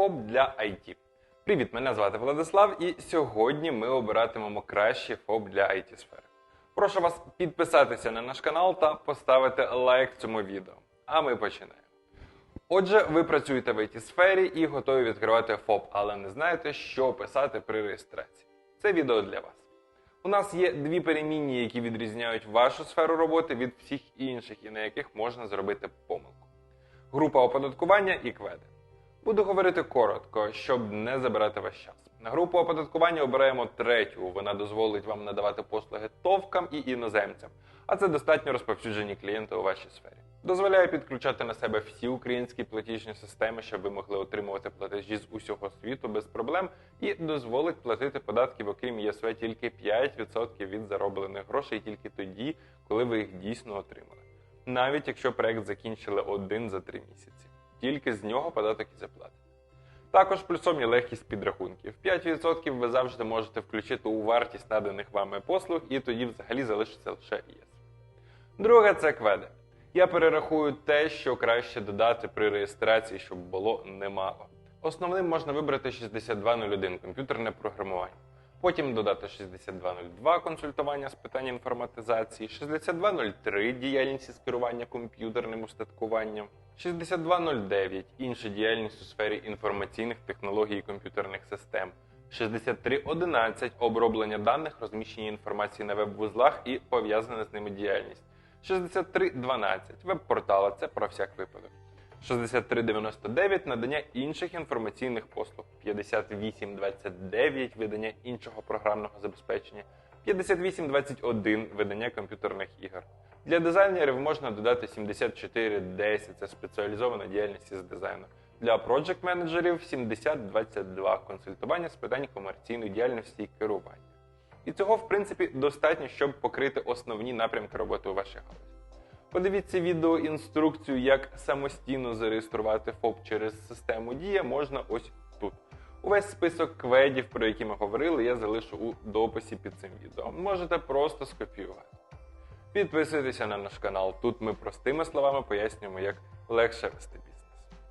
ФОП для IT. Привіт, мене звати Владислав, і сьогодні ми обиратимемо кращий ФОП для it сфери. Прошу вас підписатися на наш канал та поставити лайк цьому відео. А ми починаємо. Отже, ви працюєте в it сфері і готові відкривати ФОП, але не знаєте, що писати при реєстрації. Це відео для вас. У нас є дві перемінні, які відрізняють вашу сферу роботи від всіх інших і на яких можна зробити помилку. Група оподаткування і кведи. Буду говорити коротко, щоб не забирати ваш час. На групу оподаткування обираємо третю. Вона дозволить вам надавати послуги товкам і іноземцям, а це достатньо розповсюджені клієнти у вашій сфері. Дозволяє підключати на себе всі українські платіжні системи, щоб ви могли отримувати платежі з усього світу без проблем, і дозволить платити податки окрім ЄСВ тільки 5% від зароблених грошей тільки тоді, коли ви їх дійсно отримали. Навіть якщо проект закінчили один за три місяці, тільки з нього податок і заплатите. Також плюсом є легкість підрахунків. 5% ви завжди можете включити у вартість наданих вами послуг, і тоді взагалі залишиться лише ЄС. Друге це кведи. Я перерахую те, що краще додати при реєстрації, щоб було немало. Основним можна вибрати 6201 комп'ютерне програмування. Потім додати 6202 консультування з питань інформатизації, 6203 діяльність із керування комп'ютерним устаткуванням, 6209 інша діяльність у сфері інформаційних технологій і комп'ютерних систем, 6311 оброблення даних, розміщення інформації на веб-вузлах і пов'язана з ними діяльність. 6312 веб-портала це про всяк випадок. 6399 надання інших інформаційних послуг, 5829 видання іншого програмного забезпечення, 5821 видання комп'ютерних ігор. Для дизайнерів можна додати 7410 це спеціалізована діяльність із дизайну. Для проджект менеджерів 7022 консультування з питань комерційної діяльності і керування. І цього, в принципі, достатньо, щоб покрити основні напрямки роботи у вашій галузі. Подивіться відео інструкцію, як самостійно зареєструвати ФОП через систему Дія можна ось тут. Увесь список кведів, про які ми говорили, я залишу у дописі під цим відео. Можете просто скопіювати. Підписуйтеся на наш канал. Тут ми простими словами пояснюємо, як легше вести.